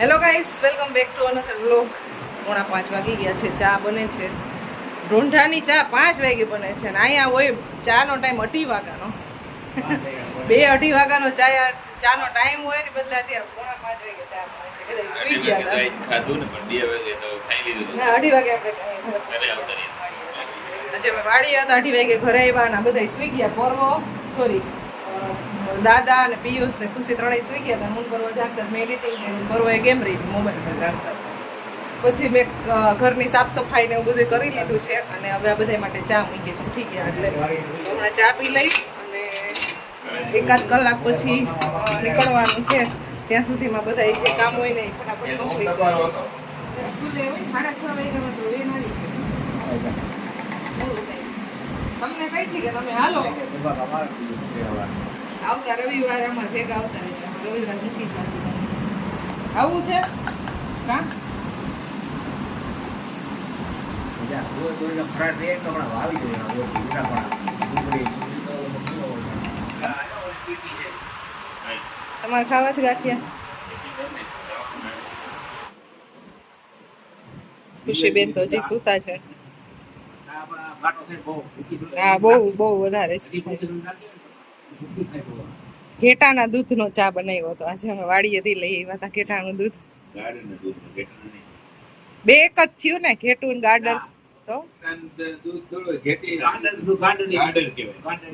Hello guys welcome back to another vlog પોણા પાંચ વાગી ગયા છે. ચા બને છે. ઢોંઢાની ચા પાંચ વાગે બને છે. અને અહીંયા હોય ચાનો ટાઈમ અઢી વાગ્યાનો. બે અઢી વાગ્યાનો ચા ચાનો ટાઈમ હોય ને બદલે અત્યારે પોણા પાંચ વાગે ચા બને છે. સુઈ ગયા હતા. ખાધું ને પણ બે વાગે તો ખાઈ લીધું ના અઢી વાગે આપણે. આજે વાડી હતા અઢી વાગે ઘરે આવ્યા અને બધા સુઈ ગયા. પરવો સોરી દાદા અને પિયુષ ને ખુશી ત્રણેય સુઈ ગયા હતા. હું કરવા જાગતા મેં એડિટિંગ કર્યું કરવા એ ગેમ રહી? મોબાઈલ પર જાગતા પછી મેં ઘરની સાફ સફાઈ ને એવું બધું કરી લીધું છે અને હવે આ બધા માટે ચા મૂકી છે. ઉઠી ગયા એટલે હમણાં ચા પી લઈ અને એકાદ કલાક પછી નીકળવાનું છે. ત્યાં સુધીમાં બધા જે કામ હોય ને એ ફટાફટ complete કરી સ્કૂલે હોય ને સાડા છ વાગ્યામાં તો જાય. મોડું થાય. તમને કઈ છે કે તમે હાલો? આવતા રવિવારે અમારે ભેગા આવતા રહેતા રવિવાર નથી સાસુ આવું છે? કા? તમારે ખાવા છે ગાંઠિયા? ખુશીબેન તો હજી સૂતા છે. હા બહુ. બહુ વધારે છે. ઘેટાના દૂધનો ચા બનાવ્યો હતો. આજે અમે વાડીએથી લઈ આવ્યા હતા ઘેટાનું દૂધ. ગાડીને દૂધ ને ઘેટાને નહીં. બે એક જ થયું ને ઘેટું ગાર્ડર તો?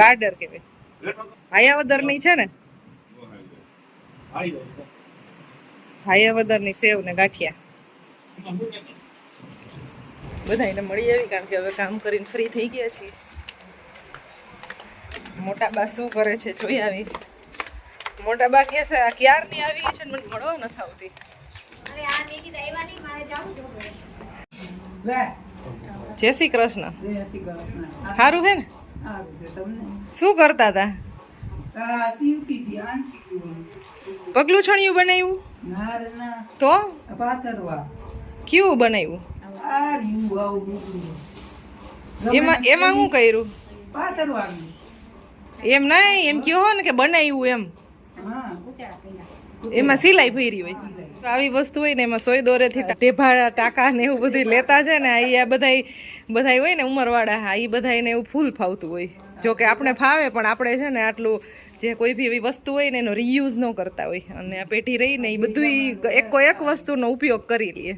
ગાર્ડર કેવાય હાયાવદરની છે ને? હાયાવદરની સેવ ને ગાંઠિયા. બધા એને મળી આવી કારણ કે હવે કામ કરીને ફ્રી થઈ ગયા છીએ. મોટા બા શું કરે છે જોઈ આવી. મોટા બા કહે છે આ ક્યારની આવી છે? ને મને મળવા નથી આવતી. જય શ્રી કૃષ્ણ. સારું હે. ને? શું કરતા હતા પગલું છણિયું બનાવ્યું? તો? કેવું બનાવ્યું? એમાં એમાં શું કર્યું? એમ નહીં એમ કયો ને કે બનાવ્યું એમ. એમાં સિલાઈ ભરી હોય. આવી વસ્તુ હોય ને એમાં સોય દોરેથી ટેભા ટાંકા ને એવું બધું લેતા છે ને આ બધાય બધાય હોય ને ઉંમરવાળા હા એ બધાયને એવું ફૂલ ફાવતું હોય. જો કે આપણે ફાવે પણ આપણે છે ને આટલું જે કોઈ બી એવી વસ્તુ હોય ને એનો રિયુઝ ન કરતા હોય. અને આ પેઢી રહીને એ બધું એકો એક વસ્તુનો ઉપયોગ કરી લઈએ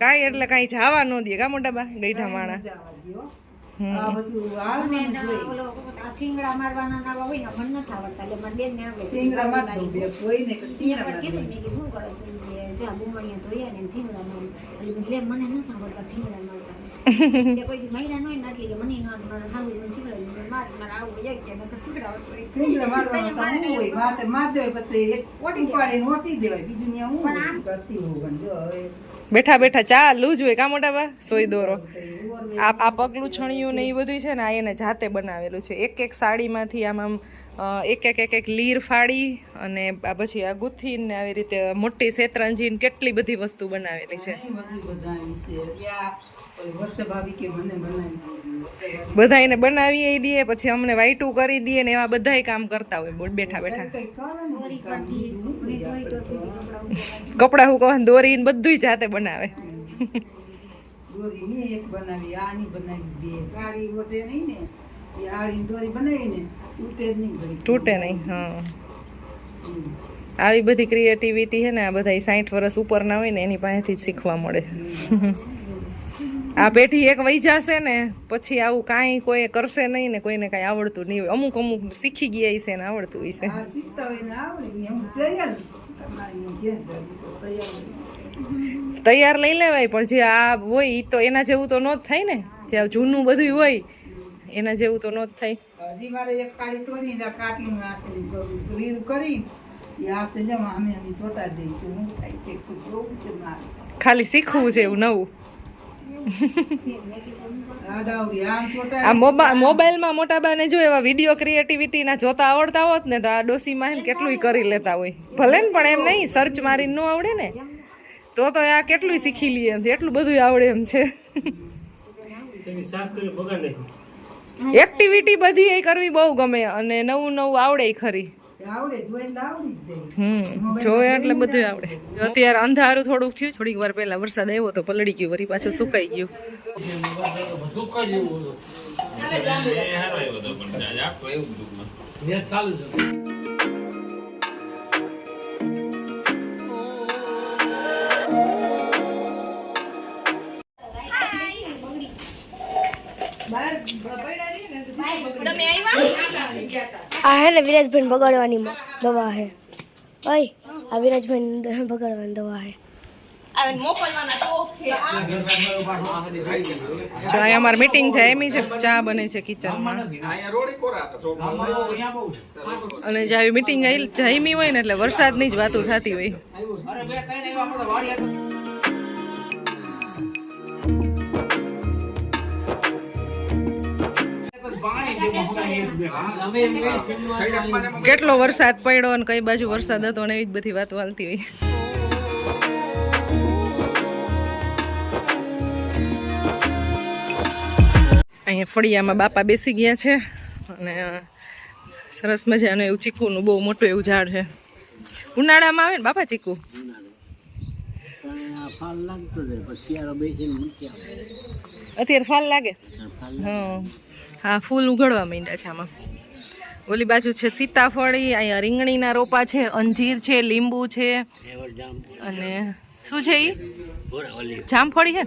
કાંઈ એટલે કાંઈ જવા ન દે. કા મોટા બા ગઈઠા માણા? આ શિંગડા મારવાના નાવા હોય ને મને નથી આવડતા એટલે મારી બેનને આવડે શિંગડા મારી એને પણ કીધું મેં કીધું કરે છે જો આ ધોયા ને થીંગડા મારું એટલે મેં કીધું, લે મને નથી આવડતા થીંગડા મારતા તે કોઈ મહિના ન હોય ને એટલે કે મને ન મારા મને શીખવાડ્યું. માર મારે આવું એક કે નકર શીખડાવવું હોય. મારવાનું તો હોય, માથે માર પછી એક ઓટી દેવાય. ઓટી દેવાય. બીજું ન્યા હું કરતી હોઉં. જો હવે બેઠા બેઠા ચાલુ જ હોય, કા મોટા બા? સોય દોરો. આ આ પગલું છણિયું ને એ બધું છે ને આ એને જાતે બનાવેલું છે. એક એક સાડીમાંથી આમ આમ એક એક એક એક લીર ફાડી અને પછી આ ગુથીને આવી રીતે મોટી શેતરંજીને કેટલી બધી વસ્તુ બનાવેલી છે. બધી બધા એને બનાવી દઈએ પછી અમને વાઈટું કરી દઈએ ને એવા બધાય કામ કરતા હોય બોલ બેઠા બેઠા. ને બીજું હું મેં દોરી કપડાં. કપડાં દોરીને બધુંય જાતે બનાવે. ને ને તૂટે નહીં. હા. આવી બધી ક્રિએટિવિટી છે ને આ બધા સાઠ વર્ષ ઉપરના હોય ને એની પાસેથી જ શીખવા મળે. આ પેઢી એક વહી જશે ને પછી આવું કાંઈ કોઈ કરશે નહીં ને કોઈને કાંઈ આવડતું નહીં હોય. અમુક અમુક શીખી ગયા છે ને આવડતું હશે. હોય તૈયાર. લઈ લેવાય પણ જે આ હોય એ તો એના જેવું તો ન જ થાય ને. જે જૂનું બધું હોય એના જેવું તો ન જ થાય. હજી મારે એક કાળી તોડી કાટલું નાખેલું કરી. એ જમા અમે અમે સોટા દઈ તો થાય. ખાલી શીખવું છે એવું નવું. આ મોબા મોબાઈલમાં મોટા બાને જો એવા વીડિયો ક્રિએટિવિટીના જોતા આવડતા હોત ને તો આ ડોસીમાં એમ કેટલું કેટલુંય કરી લેતા હોય. ભલે ને પણ એમ નહીં સર્ચ મારીને ન આવડે ને તો તો આ કેટલું શીખી લઈએ એમ છે એટલું બધું આવડે એમ છે. એક્ટિવિટી બધી એ કરવી બહુ ગમે અને નવું નવું આવડે ખરી. હમ જોયે એટલે બધું આવડે. અત્યારે અંધારું થોડુંક થયું થોડીક વાર પહેલા વરસાદ આવ્યો તો પલળી ગયું વરી પાછું સુકાઈ ગયું. આ હે ને વિરાજભાઈ બગાડવાની દવા હે. ઓય આ વિરાજભાઈ બગાડવાની દવા હે. જો અહીંયા અમારે મીટિંગ છે એમી છે ચા બને છે કિચનમાં અને જે આવી મીટિંગ જામી હોય ને એટલે વરસાદની જ વાતો થતી હોય. કેટલો વરસાદ પડ્યો અને કઈ બાજુ વરસાદ હતો અને એવી જ બધી વાત વાલતી હોય. અહીંયા ફળિયામાં બાપા બેસી ગયા છે અને સરસ મજાનું એવું ચીકુનું બહુ મોટું એવું ઝાડ છે. ઉનાળામાં આવે ને બાપા ચીકુ? અત્યારે ફાલ લાગે. હા. હા ફૂલ ઉઘડવા માંડ્યા છે આમાં. ઓલી બાજુ છે સીતાફળી અહીંયા રીંગણીના રોપા છે અંજીર છે લીંબુ છે. અને શું છે એ જામફળી છે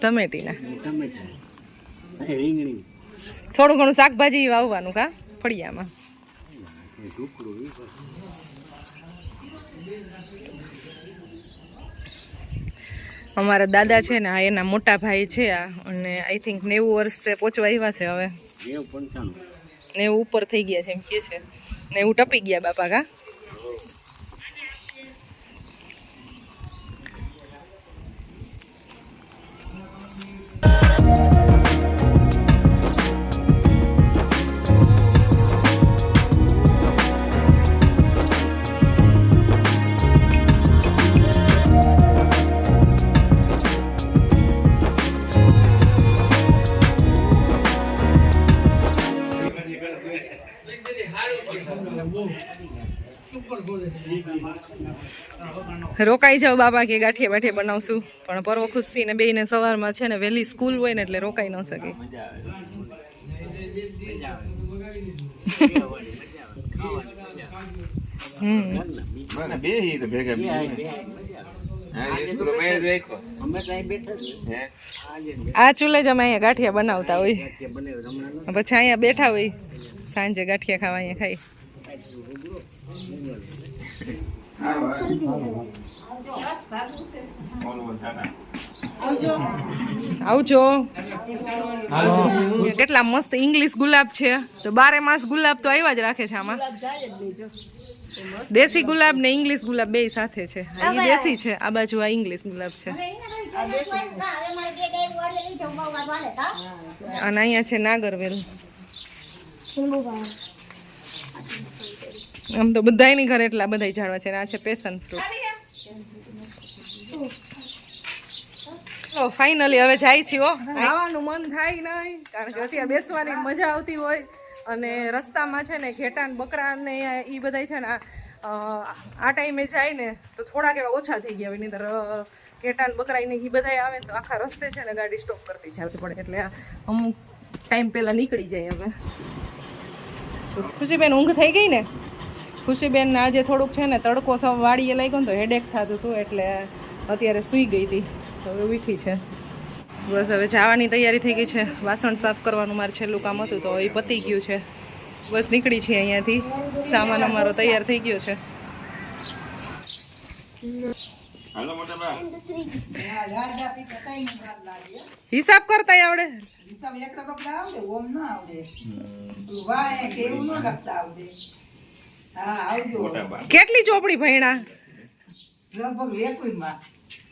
ટમેટીના. થોડું ઘણું શાકભાજી વાવવાનું કા ફળિયામાં. અમારા દાદા છે ને આ એના મોટા ભાઈ છે આ અને આઈ થિંક નેવું વર્ષે પહોંચવા આવ્યા છે હવે. નેવું ઉપર થઈ ગયા છે એમ કે છે. નેવું ટપી ગયા બાપા કા? રોકાઈ જાવ બાબા કે ગાંઠિયા બાઠિયા બનાવશું. પણ પરવો ખુશી ને બેયને સવારમાં છે ને વહેલી સ્કૂલ હોય ને એટલે રોકાઈ ન શકે. આ ચૂલે જ અમે અહીંયા ગાંઠિયા બનાવતા હોય. પછી અહીંયા બેઠા હોય. સાંજે ગાંઠિયા ખાવા અહીંયા ખાઈ. આવજો. કેટલા મસ્ત ઇંગ્લિશ ગુલાબ છે. તો બારે માસ ગુલાબ તો આવ્યા જ રાખે છે આમાં. દેશી ગુલાબ ને ઇંગ્લિશ ગુલાબ બે સાથે છે. આ દેશી છે. આ બાજુ આ ઇંગ્લિશ ગુલાબ છે. અને અહીંયા છે નાગરવેલ. આમ તો બધાયની ઘરે એટલા બધા ઝાડવા છે આ છે પેશન ફ્રૂટ ફાઇનલી હવે જાય છીએ આવવાનું મન થાય નહીં કારણ કે અત્યારે બેસવાની મજા આવતી હોય. અને રસ્તામાં છે ને ઘેટા ને બકરા ને એ બધા છે ને આ ટાઈમે જાય ને તો થોડાક એવા ઓછા થઈ ગયા હોય. નહીં ઘેટા ને બકરા ને એ બધા આવે ને તો આખા રસ્તે છે ને ગાડી સ્ટોપ કરતી જવી પડે એટલે અમુક ટાઈમ પહેલાં નીકળી જાય હવે. ખુશીબેન ઊંઘ થઈ ગઈ ને? ખુશીબેન આજે થોડુંક છે ને તડકો સૌ વાળીએ લાગ્યો ને તો હેડેક થતું હતું એટલે અત્યારે સૂઈ ગઈ હતી. તો હવે ઉઠી છે. બસ હવે જવાની તૈયારી થઈ ગઈ છે. વાસણ સાફ કરવાનું મારે છેલ્લું કામ હતું તો એ પતી ગયું છે. બસ નીકળી છે અહીંયાથી. સામાન અમારો તૈયાર થઈ ગયો છે. હિસાબ કરતા આવડે. હિસાબ એક તબક્કા આવડે ઓમ ના આવડે. વાય કેવું ન લખતા આવડે. કેટલી ચોપડી ભણ્યા?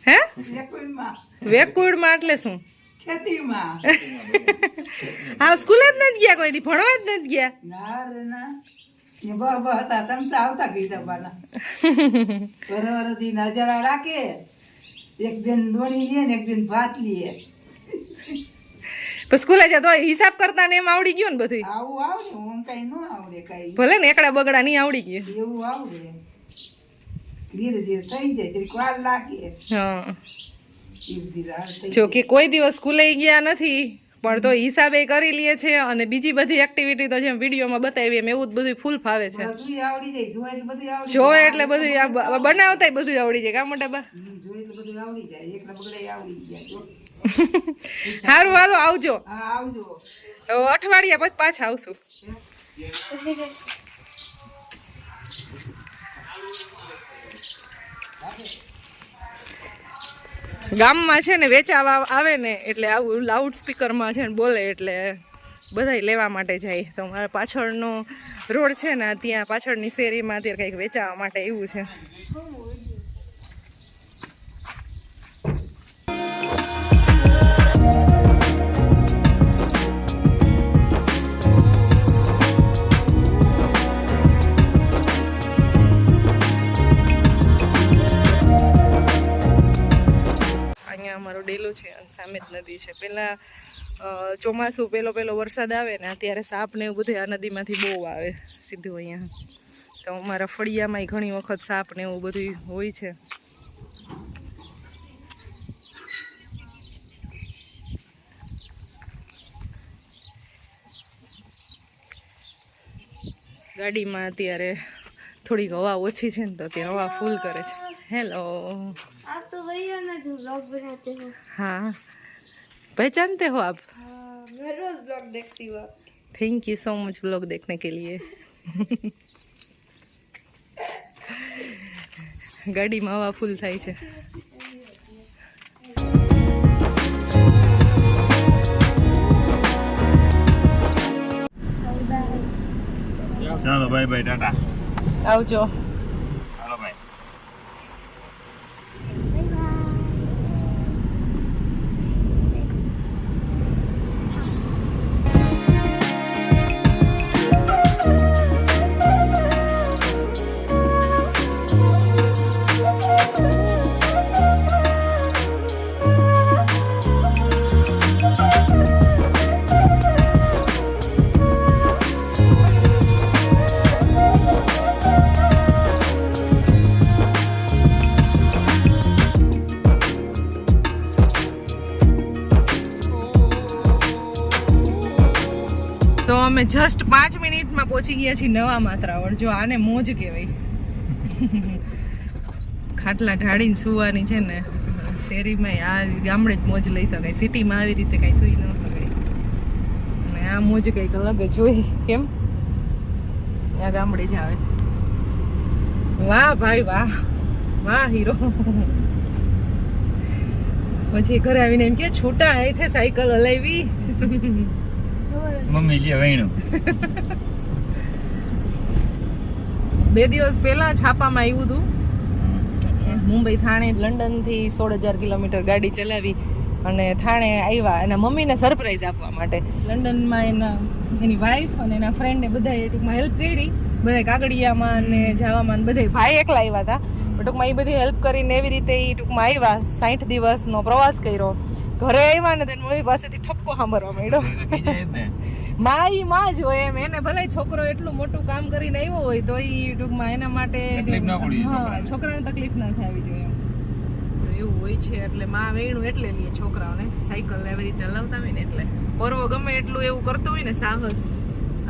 હે? વેકુડમાં એટલે શું? ખેતીમાં. હા સ્કૂલે જ નથી ગયા કોઈ દી? ભણવા જ નથી ગયા? રાખે. એક બેન દોણી લે ને એક બેન ભાત લે. પણ સ્કૂલે જતો હિસાબ કરતા ને એમ આવડી ગયું ને બધું આવું આવડે ઓમ કઈ ન આવડે કઈ. ભલે ને એકડા બગડા નહીં આવડી ગયું. એવું આવડે. ધીરે ધીરે થઈ જાય તરીક વાર લાગે. હા. ધીરે ધીરે હાલ થઈ જો કે કોઈ દિવસ સ્કૂલે ગયા નથી પણ તો હિસાબે કરી લે છે અને બીજી બધી એક્ટિવિટી તો જેમ વિડીયોમાં બતાવી એમ એવું જ બધું ફૂલ ફાવે છે. જોઈ એટલે બધું આવડી જોવે એટલે બધું બનાવતા બધું આવડી જાય કા મોટા બા? બધું. સારું હાલો આવજો. આવજો. અઠવાડિયા પછી પાછા આવશું. ગામમાં છે ને વેચાવા આવે ને એટલે આવું લાઉડ સ્પીકરમાં છે ને બોલે એટલે બધાય લેવા માટે જાય. તો મારા પાછળનો રોડ છે ને ત્યાં પાછળની શેરીમાં અત્યારે કંઈક વેચાવા માટે એવું છે. સામે જ નદી છે. પહેલાં ચોમાસું પેલો પેલો વરસાદ આવે ને ત્યારે સાપ ને એવું બધું આ નદીમાંથી બહુ આવે સીધું અહીંયા. તો અમારા ફળિયામાં ઘણી વખત સાપ ને એવું બધું હોય છે. ગાડીમાં અત્યારે થોડીક હવા ઓછી છે ને તો ત્યાં હવા ફૂલ કરે છે. હેલો आप तो वही हो ना जो ब्लॉग बनाते हो हाँ पहचानते हो आप हाँ, मैं रोज ब्लॉग देखती हूँ आपके thank you so much blog देखने के लिए ગાડીમાં હવા ફૂલ થાય છે ચાલો બાય બાય ટાટા આવજો જસ્ટ પાંચ મિનિટમાં પહોંચી ગયા છીએ નવા માત્રાવળ. જો આને મોજ કહેવાય. ખાટલા ઢાળીને સુવાની છે ને, શેરીમાં આ ગામડે જ મોજ લઈ શકાય. સિટીમાં આવી રીતે કાંઈ સુઈ ન શકાય. અને આ મોજ કંઈક અલગ જ હોય. કેમ? આ ગામડે જ આવે. વાહ ભાઈ વાહ. વાહ હીરો. પછી ઘરે આવીને એમ કે, છૂટા, અહીંથી સાયકલ હલાવી. મમ્મી જે વૈણું બે દિવસ પહેલા છાપામાં આવ્યું હતું મુંબઈ થાણે લંડનથી સોળ હજાર કિલોમીટર ગાડી ચલાવી અને થાણે આવ્યા એના મમ્મીને સરપ્રાઈઝ આપવા માટે. લંડનમાં એના એની વાઈફ અને એના ફ્રેન્ડને બધાએ ટૂંકમાં હેલ્પ કરી. બધા કાગડિયામાં ને જાવામાં બધા બધાય ભાઈ એકલા આવ્યા હતા પણ ટૂંકમાં એ બધી હેલ્પ કરીને એવી રીતે એ ટૂંકમાં આવ્યા સાઠ દિવસનો પ્રવાસ કર્યો. ઘરે આવ્યા ને તેની મમ્મી પાસેથી ઠપકો સાંભળવા માંડ્યો. મા ઈ માં જ હોય એમ. એને ભલે છોકરો એટલું મોટું કામ કરીને આવ્યો હોય તો ઈ ટૂંકમાં એના માટે છોકરાને. તકલીફ ના થવી જોઈએ એવું હોય છે એટલે માં વેણું એટલે લઈએ છોકરાઓને. સાયકલ એવી રીતે હલાવતા હોય ને એટલે. પરવો ગમે એટલું એવું કરતો હોય ને સાહસ.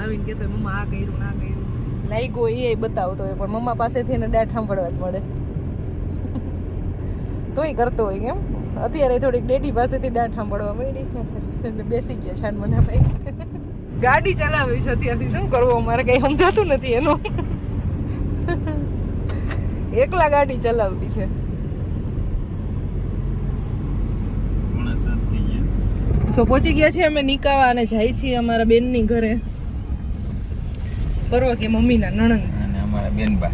આવીને કહેતો હોય, મમ્મા આ કર્યું ના કર્યું. લાગ્યો એ બતાવતો હોય પણ મમ્મા પાસેથી એને દાઢ સાંભળવા જ મળે. તોય કરતો હોય કેમ અત્યારે થોડીક ડેડી પાસેથી દાંત સાંભળવા મળી એટલે બેસી ગયા છાન મના ભાઈ ગાડી ચલાવી છે અત્યારથી. શું કરવું? અમારે કઈ સમજાતું નથી એનું. એકલા ગાડી ચલાવવી છે. સો પહોંચી ગયા છીએ અમે નિકાવા અને જાય છીએ અમારા બેનની ઘરે. પરવા કે મમ્મીના નણંદ? અને અમારા બેનબા.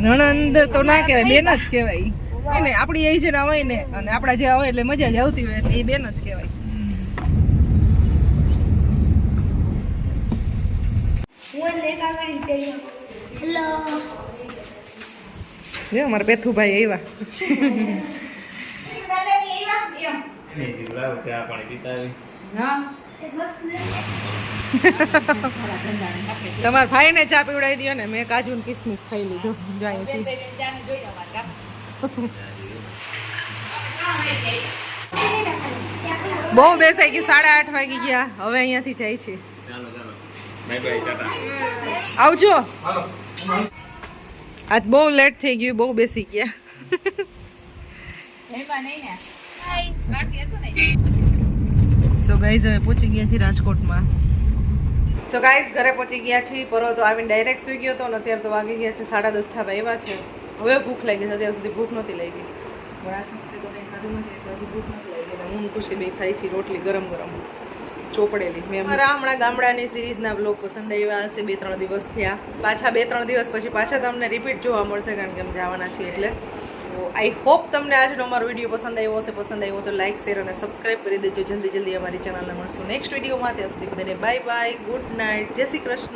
નણંદ તો ના કહેવાય બેન જ કહેવાય એને આપણી એજ ના હોય ને અને આપણા જે હોય એટલે મજા જ આવતી હોય એટલે એ બેન જ કહેવાય. હેલો અમારા બેથુભાઈ આવ્યા. લાવ ચા પાણી પીતા આવી. હા? તમારા ભાઈને ચા પીવડાવી દો ને મેં કાજુ કિસમિસ ખાઈ લીધું. બહુ બેસાઈ ગયું, સાડા આઠ વાગી ગયા. હવે અહીંયાથી જાય છે. આવજો. આજ બહુ લેટ થઈ ગયું, બહુ બેસી ગયા. સો ગાઈઝ હવે પહોંચી ગયા છીએ રાજકોટમાં. સો ગાઈઝ ઘરે પહોંચી ગયા છીએ. પરો તો આવીને ડાયરેક્ટ સુઈ ગયો હતો અને અત્યારે તો વાગી ગયા છે, સાડા દસ થવા એવા છે. હવે ભૂખ લાગી છે અત્યાર સુધી ભૂખ નહોતી લાગી. આ શખ્સે તો કંઈ ખાધું નથી એટલે હજી ભૂખ નથી લાગી. અને હું ખુશી બે ખાઈ છીએ રોટલી ગરમ ગરમ. ચોપડેલી મેં મારા હમણાં ગામડાની સિરીઝના બ્લોગ પસંદ આવ્યા હશે બે ત્રણ દિવસ થયા. પાછા બે ત્રણ દિવસ પછી પાછા તમને રિપીટ જોવા મળશે કારણ કે અમે જવાના છીએ એટલે. તો આઈ હોપ તમને આજનો અમારો વીડિયો પસંદ આવ્યો હશે. પસંદ આવ્યો તો લાઇક શેર અને સબસ્ક્રાઈબ કરી દેજો. જલ્દી જલ્દી અમારી ચેનલને મળશું નેક્સ્ટ વિડીયોમાં ત્યાં સુધી બધાને બાય બાય ગુડ નાઇટ જય શ્રી કૃષ્ણ.